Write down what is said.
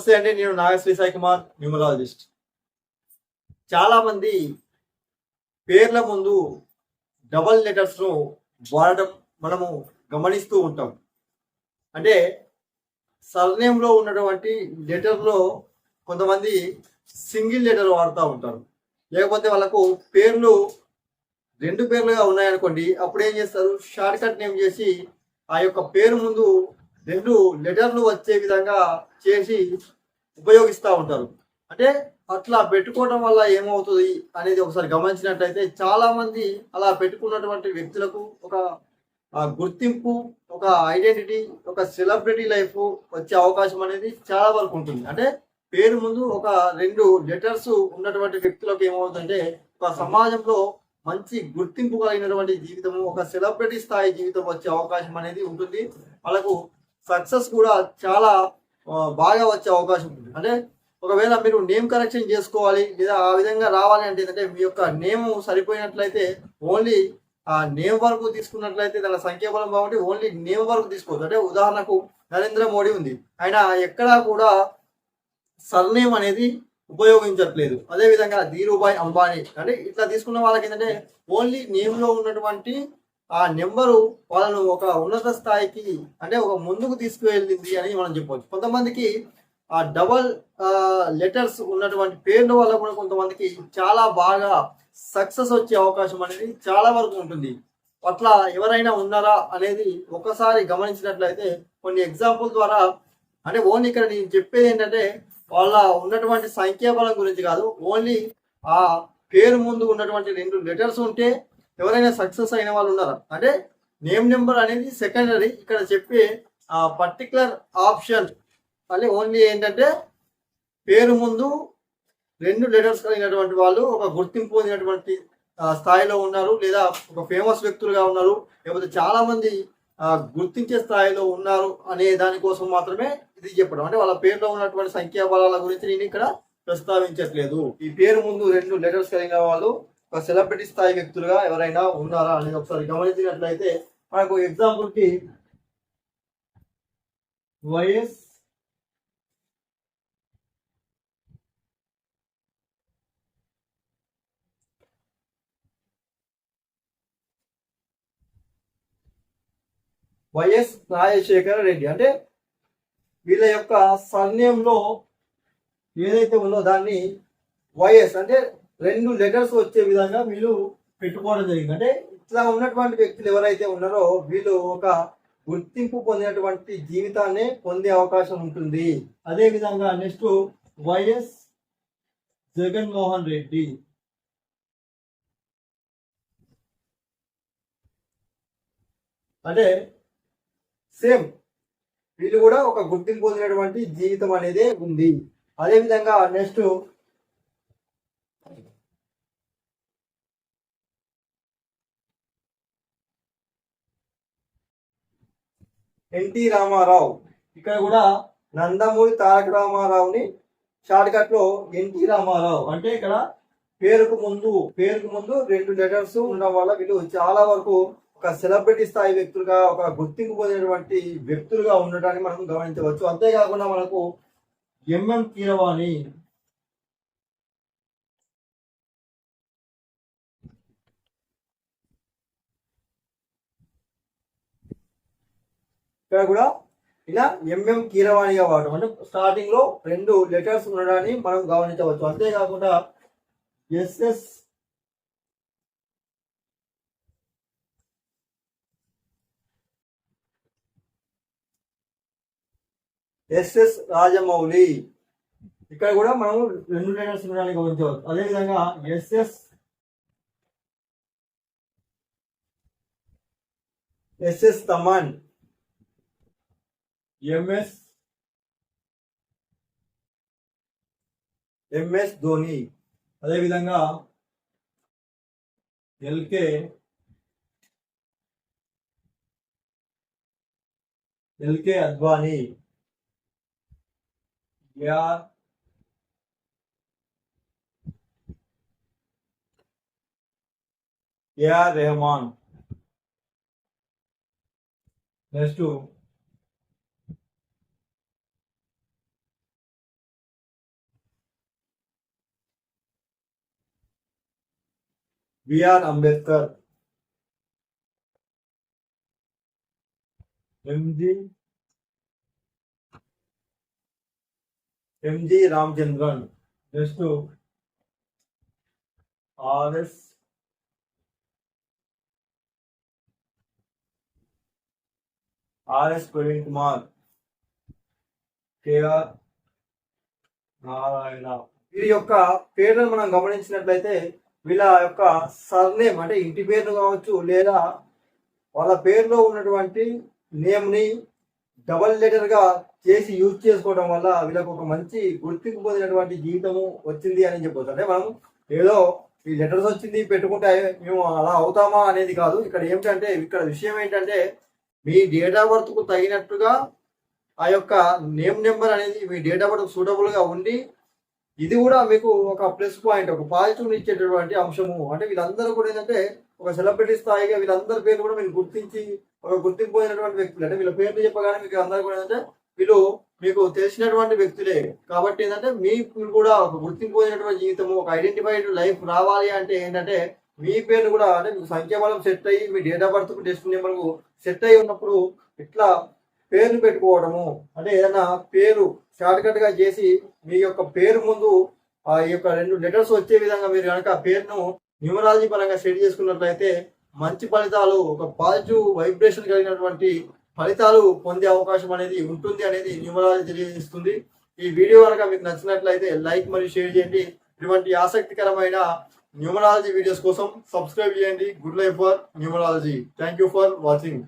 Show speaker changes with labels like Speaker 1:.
Speaker 1: నమస్తే అండి నేను నాగశ్రీ సాయి కుమార్ న్యూమరాలజిస్ట్. చాలా మంది పేర్ల ముందు డబల్ లెటర్స్ను వాడడం మనము గమనిస్తూ ఉంటాం. అంటే సర్నేమ్లో ఉన్నటువంటి లెటర్లో కొంతమంది సింగిల్ లెటర్ వాడుతూ ఉంటారు. లేకపోతే వాళ్ళకు పేర్లు రెండు పేర్లుగా ఉన్నాయనుకోండి అప్పుడు ఏం చేస్తారు? షార్ట్ కట్ నేమ్ చేసి ఆ యొక్క పేరు ముందు రెండు లెటర్లు వచ్చే విధంగా చేసి ఉపయోగిస్తూ ఉంటారు. అంటే అట్లా పెట్టుకోవడం వల్ల ఏమవుతుంది అనేది ఒకసారి గమనించినట్లయితే చాలామంది అలా పెట్టుకున్నటువంటి వ్యక్తులకు ఒక గుర్తింపు ఒక ఐడెంటిటీ ఒక సెలబ్రిటీ లైఫ్ వచ్చే అవకాశం అనేది చాలా వరకు ఉంటుంది. అంటే పేరు ముందు ఒక రెండు లెటర్స్ ఉన్నటువంటి వ్యక్తులకు ఏమవుతుందంటే ఒక సమాజంలో మంచి గుర్తింపు కలిగినటువంటి జీవితము ఒక సెలబ్రిటీ స్థాయి జీవితం వచ్చే అవకాశం అనేది ఉంటుంది. వాళ్ళకు సక్సెస్ కూడా చాలా బాగా వచ్చే అవకాశం ఉంటుంది. అంటే ఒకవేళ మీరు నేమ్ కరెక్షన్ చేసుకోవాలి లేదా ఆ విధంగా రావాలి అంటే ఏంటంటే మీ యొక్క నేమ్ సరిపోయినట్లయితే ఓన్లీ ఆ నేమ్ వరకు తీసుకున్నట్లయితే దాని సంఖ్యాబలం కాబట్టి ఓన్లీ నేమ్ వరకు తీసుకోవచ్చు. అంటే ఉదాహరణకు నరేంద్ర మోడీ ఉంది. ఆయన ఎక్కడా కూడా సర్నేమ్ అనేది ఉపయోగించట్లేదు. అదే విధంగా ధీరుభాయ్ అంబానీ. అంటే ఇట్లా తీసుకున్న వాళ్ళకి ఏంటంటే ఓన్లీ నేమ్లో ఉన్నటువంటి ఆ నెంబరు వాళ్ళను ఒక ఉన్నత స్థాయికి అంటే ఒక ముందుకు తీసుకువెళ్ళింది అని మనం చెప్పవచ్చు. కొంతమందికి ఆ డబల్ లెటర్స్ ఉన్నటువంటి పేర్ల వల్ల కూడా కొంతమందికి చాలా బాగా సక్సెస్ వచ్చే అవకాశం అనేది చాలా వరకు ఉంటుంది. అట్లా ఎవరైనా ఉన్నారా అనేది ఒకసారి గమనించినట్లయితే కొన్ని ఎగ్జాంపుల్ ద్వారా అంటే ఓన్లీ ఇక్కడ నేను చెప్పేది ఏంటంటే వాళ్ళ ఉన్నటువంటి సంఖ్యాబలం గురించి కాదు ఓన్లీ ఆ పేరు ముందు ఉన్నటువంటి రెండు లెటర్స్ ఉంటే ఎవరైనా సక్సెస్ అయిన వాళ్ళు ఉన్నారా? అంటే నేమ్ నెంబర్ అనేది సెకండరీ. ఇక్కడ చెప్పే ఆ పర్టికులర్ ఆప్షన్ అని ఓన్లీ ఏంటంటే పేరు ముందు రెండు లెటర్స్ కలిగినటువంటి వాళ్ళు ఒక గుర్తింపు పొందినటువంటి స్థాయిలో ఉన్నారు లేదా ఒక ఫేమస్ వ్యక్తులుగా ఉన్నారు లేకపోతే చాలా మంది గుర్తించే స్థాయిలో ఉన్నారు అనే దానికోసం మాత్రమే ఇది చెప్పడం. అంటే వాళ్ళ పేరులో ఉన్నటువంటి సంఖ్యా బలాల గురించి నేను ఇక్కడ ప్రస్తావించట్లేదు. ఈ పేరు ముందు రెండు లెటర్స్ కలిగిన వాళ్ళు ఒక సెలబ్రిటీ స్థాయి వ్యక్తులుగా ఎవరైనా ఉన్నారా అనేది ఒకసారి గమనించినట్లయితే మనకు ఎగ్జాంపుల్కి వైఎస్ వైఎస్ రాజశేఖర రెడ్డి. అంటే వీళ్ళ యొక్క సన్యంలో ఏదైతే ఉందో దాన్ని వైఎస్ అంటే రెండు లెటర్స్ వచ్చే విధంగా వీళ్ళు పెట్టుకోవడం జరిగింది. అంటే ఇట్లా ఉన్నటువంటి వ్యక్తులు ఎవరైతే ఉన్నారో వీళ్ళు ఒక గుర్తింపు పొందినటువంటి జీవితాన్ని పొందే అవకాశం ఉంటుంది. అదే విధంగా నెక్స్ట్ వైఎస్ జగన్మోహన్ రెడ్డి. అంటే సేమ్ వీళ్ళు కూడా ఒక గుర్తింపు పొందినటువంటి జీవితం అనేది ఉంది. అదే విధంగా నెక్స్ట్ ఎన్టీ రామారావు. ఇక్కడ కూడా నందమూరి తారక రామారావుని షార్ట్ కట్లో ఎన్టీ రామారావు. అంటే ఇక్కడ పేరుకు ముందు పేరుకు ముందు రెండు లెటర్స్ ఉండడం వల్ల వీళ్ళు చాలా వరకు ఒక సెలబ్రిటీ స్థాయి వ్యక్తులుగా ఒక గుర్తింపు పొందినటువంటి వ్యక్తులుగా ఉండటాన్ని మనం గమనించవచ్చు. అంతేకాకుండా మనకు ఎంఎం కీరవాణి ఇక్కడ కూడా ఇలా ఎంఎం కీరవాణిగా వాడటం. అంటే స్టార్టింగ్లో రెండు లెటర్స్ ఉండడాన్ని మనం గమనించవచ్చు. అంతేకాకుండా ఎస్ఎస్ ఎస్ఎస్ రాజమౌళి. ఇక్కడ కూడా మనం రెండు లెటర్స్ ఉండడానికి గమనించవచ్చు. అదేవిధంగా SS SS Thaman. MS MS Dhoni అదేవిధంగా LK LK Advani AR AR Rahman next BR Ambedkar. MG MG Ramachandran next RS RS Praveen Kumar KR Narayana వీరి యొక్క పేర్లను మనం గమనించినట్లయితే వీళ్ళ యొక్క సర్నేమ్ అంటే ఇంటి పేరు కావచ్చు లేదా వాళ్ళ పేరులో ఉన్నటువంటి నేమ్ని డబల్ లెటర్గా చేసి యూజ్ చేసుకోవడం వల్ల వీళ్ళకు ఒక మంచి గుర్తింపు పొందినటువంటి జీవితము వచ్చింది అని చెప్పొచ్చు. అంటే మనం ఏదో ఈ లెటర్స్ వచ్చింది పెట్టుకుంటే మేము అలా అవుతామా అనేది కాదు. ఇక్కడ ఏమిటంటే ఇక్కడ విషయం ఏంటంటే మీ డేట్ ఆఫ్ బర్త్కు తగినట్టుగా ఆ యొక్క నేమ్ నెంబర్ అనేది మీ డేట్ ఆఫ్ బర్త్ సూటబుల్గా ఉండి ఇది కూడా మీకు ఒక ప్లస్ పాయింట్ ఒక పాజిటివ్ ఇచ్చేటటువంటి అంశము. అంటే వీళ్ళందరూ కూడా ఏంటంటే ఒక సెలబ్రిటీ స్థాయిగా వీళ్ళందరి పేర్లు కూడా మీరు గుర్తించి ఒక గుర్తింపు పోయినటువంటి వ్యక్తులు. అంటే వీళ్ళ పేర్లు చెప్పగానే మీకు అందరూ కూడా ఏంటంటే వీళ్ళు మీకు తెలిసినటువంటి వ్యక్తులే. కాబట్టి ఏంటంటే మీకు కూడా ఒక గుర్తింపు పోయినటువంటి జీవితము ఒక ఐడెంటిఫైడ్ లైఫ్ రావాలి అంటే ఏంటంటే మీ పేరు కూడా అంటే మీకు సంఖ్యాబలం సెట్ అయ్యి మీ date of birth destiny number set అయ్యి ఉన్నప్పుడు ఇట్లా పేరు పెట్టుకోవడము. అంటే ఏదైనా పేరు షార్ట్ కట్గా చేసి మీ యొక్క పేరు ముందు ఆ యొక్క రెండు లెటర్స్ వచ్చే విధంగా మీరు కనుక పేరును న్యూమరాలజీ పరంగా సెట్ చేసుకున్నట్లయితే మంచి ఫలితాలు ఒక పాజిటివ్ వైబ్రేషన్ కలిగినటువంటి ఫలితాలు పొందే అవకాశం అనేది ఉంటుంది అనేది న్యూమరాలజీ తెలియజేస్తుంది. ఈ వీడియో కనుక మీకు నచ్చినట్లయితే లైక్ మరియు షేర్ చేయండి. ఇటువంటి ఆసక్తికరమైన న్యూమరాలజీ వీడియోస్ కోసం సబ్స్క్రైబ్ చేయండి. Good life for numerology. Thank you for watching.